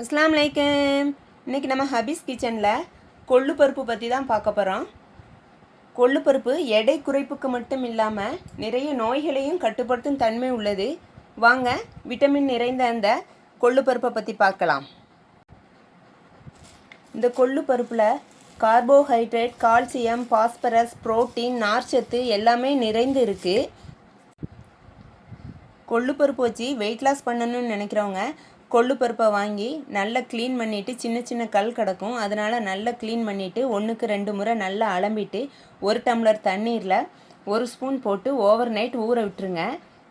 அஸ்லாம் வலைக்கம் இன்னைக்கு நம்ம ஹபீஸ் கிச்சனில் கொள்ளு பருப்பு பற்றி தான் பார்க்க போகிறோம் கொள்ளு பருப்பு எடை குறைப்புக்கு மட்டும் இல்லாமல் நிறைய நோய்களையும் கட்டுப்படுத்தும் தன்மை உள்ளது. வாங்க விட்டமின் நிறைந்த அந்த கொள்ளு பருப்பை பற்றி பார்க்கலாம். இந்த கொள்ளு பருப்பில் கார்போஹைட்ரேட் கால்சியம் பாஸ்பரஸ் புரோட்டீன் நார்ச்சத்து எல்லாமே நிறைந்து இருக்குது கொள்ளு பருப்பு வச்சு வெயிட் லாஸ் பண்ணணும்னு நினைக்கிறவங்க கொள்ளு பருப்பை வாங்கி நல்லா க்ளீன் பண்ணிவிட்டு சின்ன சின்ன கல் கிடக்கும். அதனால் நல்லா க்ளீன் பண்ணிவிட்டு ஒன்றுக்கு ரெண்டு முறை நல்லா அலம்பிட்டு ஒரு டம்ளர் தண்ணீரில் ஒரு ஸ்பூன் போட்டு ஓவர் நைட் ஊற விட்டுருங்க.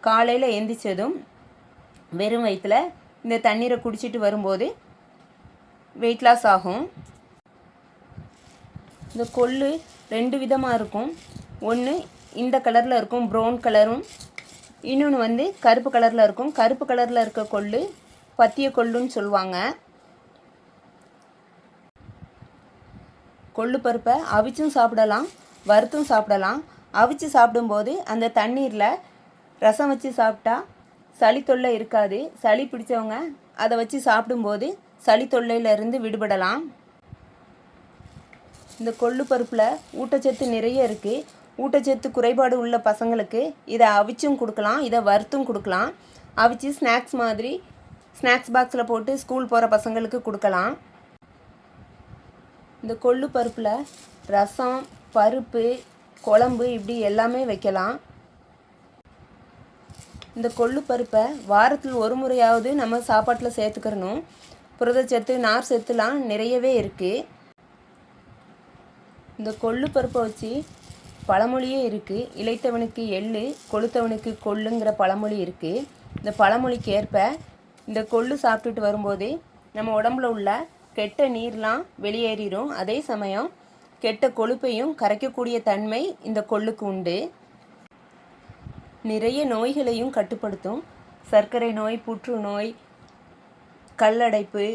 காலையில் எந்திரிச்சதும் வெறும் வயிற்றில் இந்த தண்ணீரை குடிச்சிட்டு வரும்போது வெயிட் லாஸ் ஆகும். இந்த கொள்ளு ரெண்டு விதமாக இருக்கும். ஒன்று இந்த கலரில் இருக்கும் ப்ரௌன் கலரும் இன்னொன்று வந்து கருப்பு கலரில் இருக்கும். கருப்பு கலரில் இருக்க கொள்ளு பத்திய கொள்ளுன்னு சொல்லுவாங்க. கொள்ளு பருப்பை அவிச்சும் சாப்பிடலாம் வறுத்தும் சாப்பிடலாம். அவிச்சு சாப்பிடும்போது அந்த தண்ணீரில் ரசம் வச்சு சாப்பிட்டா சளி தொல்லை இருக்காது. சளி பிடிச்சவங்க அதை வச்சு சாப்பிடும்போது சளி தொல்லையிலிருந்து விடுபடலாம். இந்த கொள்ளு பருப்பில் ஊட்டச்சத்து நிறைய இருக்குது ஊட்டச்சத்து குறைபாடு உள்ள பசங்களுக்கு இதை அவிச்சும் கொடுக்கலாம் இதை வறுத்தும் கொடுக்கலாம். அவிச்சு ஸ்நாக்ஸ் மாதிரி ஸ்நாக்ஸ் பாக்ஸில் போட்டு ஸ்கூல் போகிற பசங்களுக்கு கொடுக்கலாம். இந்த கொள்ளு பருப்பில் ரசம் பருப்பு குழம்பு இப்படி எல்லாமே வைக்கலாம். இந்த கொள்ளு பருப்பை வாரத்தில் ஒரு முறையாவது நம்ம சாப்பாட்டில் சேர்த்துக்கிறணும். புரதச்சத்து நார் சத்துலாம் நிறையவே இருக்குது இந்த கொள்ளு பருப்பை வச்சு பழமொழியே இருக்குது இழைத்தவனுக்கு எள்ளு கொளுத்தவனுக்கு கொள்ளுங்கிற பழமொழி இருக்குது இந்த பழமொழிக்கு ஏற்ப இந்த கொள்ளு சாப்பிட்டுட்டு வரும்போது நம்ம உடம்புல உள்ள கெட்ட நீர்லாம் வெளியேறிடும் அதே சமயம் கெட்ட கொழுப்பையும் கரைக்கக்கூடிய தன்மை இந்த கொள்ளுக்கு உண்டு. நிறைய நோய்களையும் கட்டுப்படுத்தும். சர்க்கரை நோய் புற்றுநோய் கல்லடைப்பு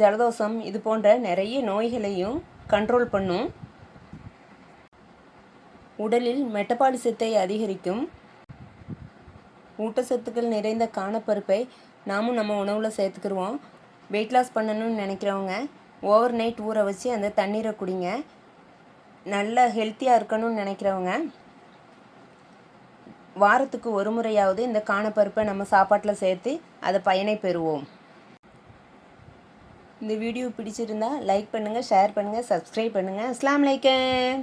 ஜலதோஷம் இது போன்ற நிறைய நோய்களையும் கண்ட்ரோல் பண்ணும். உடலில் மெட்டபாலிசத்தை அதிகரிக்கும். ஊட்டச்சத்துக்கள் நிறைந்த காணப்பருப்பை நாமும் நம்ம உணவில் சேர்த்துக்கிருவோம். வெயிட் லாஸ் பண்ணணும்னு நினைக்கிறவங்க ஓவர் நைட் ஊற வச்சு அந்த தண்ணீரை குடிங்க. நல்ல ஹெல்த்தியாக இருக்கணும்னு நினைக்கிறவங்க வாரத்துக்கு ஒரு முறையாவது இந்த காணப்பருப்பை நம்ம சாப்பாட்டில் சேர்த்து அதை பயனை பெறுவோம். இந்த வீடியோ பிடிச்சிருந்தா லைக் பண்ணுங்கள் ஷேர் பண்ணுங்கள் சப்ஸ்கிரைப் பண்ணுங்கள் அஸ்லாம் வலைக்கம்.